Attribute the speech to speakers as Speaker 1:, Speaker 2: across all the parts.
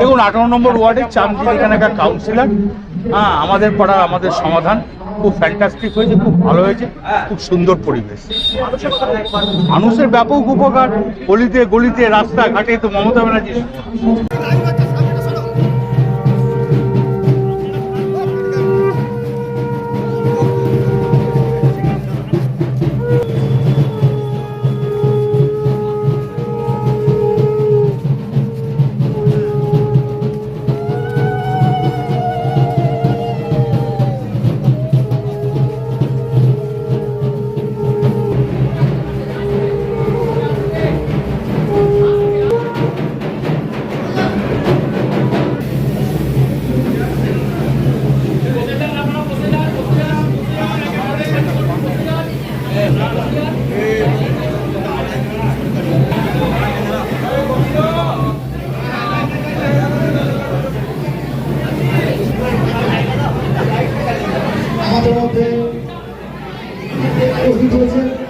Speaker 1: দেখুন, আঠারো নম্বর ওয়ার্ডে চামদিন এখানকার কাউন্সিলর হ্যাঁ আমাদের পাড়া, আমাদের সমাধান। খুব ফ্যান্টাস্টিক হয়েছে, খুব ভালো হয়েছে, খুব সুন্দর পরিবেশ। মানুষের ব্যাপক উপকার, গলিতে গলিতে, রাস্তাঘাটে তো মমতা ব্যানার্জি।
Speaker 2: আমাদের মধ্যে উপস্থিত হয়েছেন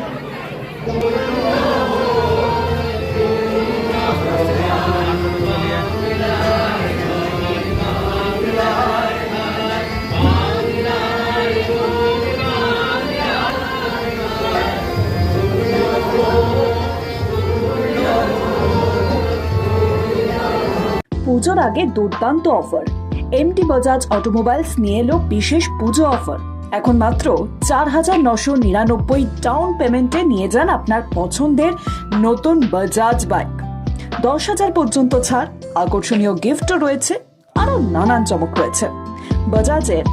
Speaker 3: পুজোর আগে দুর্দান্ত অফার। এমটি বাজাজ অটোমোবাইলস নিয়ে এলো বিশেষ পুজো অফার। এখন মাত্র চার হাজার নশো নিরানব্বই ডাউন পেমেন্টে নিয়ে যান আপনার পছন্দের নতুন বাজাজ বাইক দশ হাজার পর্যন্ত ছাড়, আকর্ষণীয় গিফটও রয়েছে, আরও নানান চমক রয়েছে। বাজাজের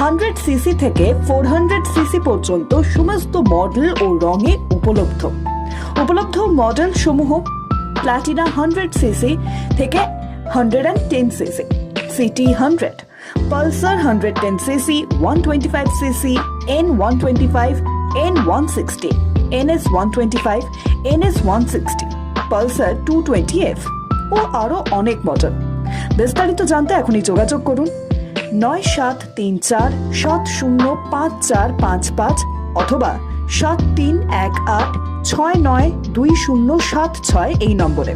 Speaker 3: হান্ড্রেড সিসি থেকে ফোর হান্ড্রেড সিসি পর্যন্ত সমস্ত মডেল ও রঙে উপলব্ধ। উপলব্ধ মডেল সমূহ প্লাটিনা হান্ড্রেড সিসি থেকে hundred and ten cc CT hundred Pulsar hundred ten cc one twenty five cc N one twenty five N one sixty N one twenty five N S one sixty Pulsar two twenty F ও আরও অনেক model বিস্তারিত জানতে এখনই যোগাযোগ করুন নয় সাত তিন চার সাত শূন্য পাঁচ চার পাঁচ পাঁচ অথবা সাত তিন এক আট ছয় নয় দুই শূন্য সাত ছয় এই নম্বরে।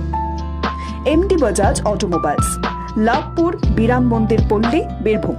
Speaker 3: এমডি বাজাজ অটোমোবাইলস লাভপুর বিরাম মন্দির পল্লী বীরভূম।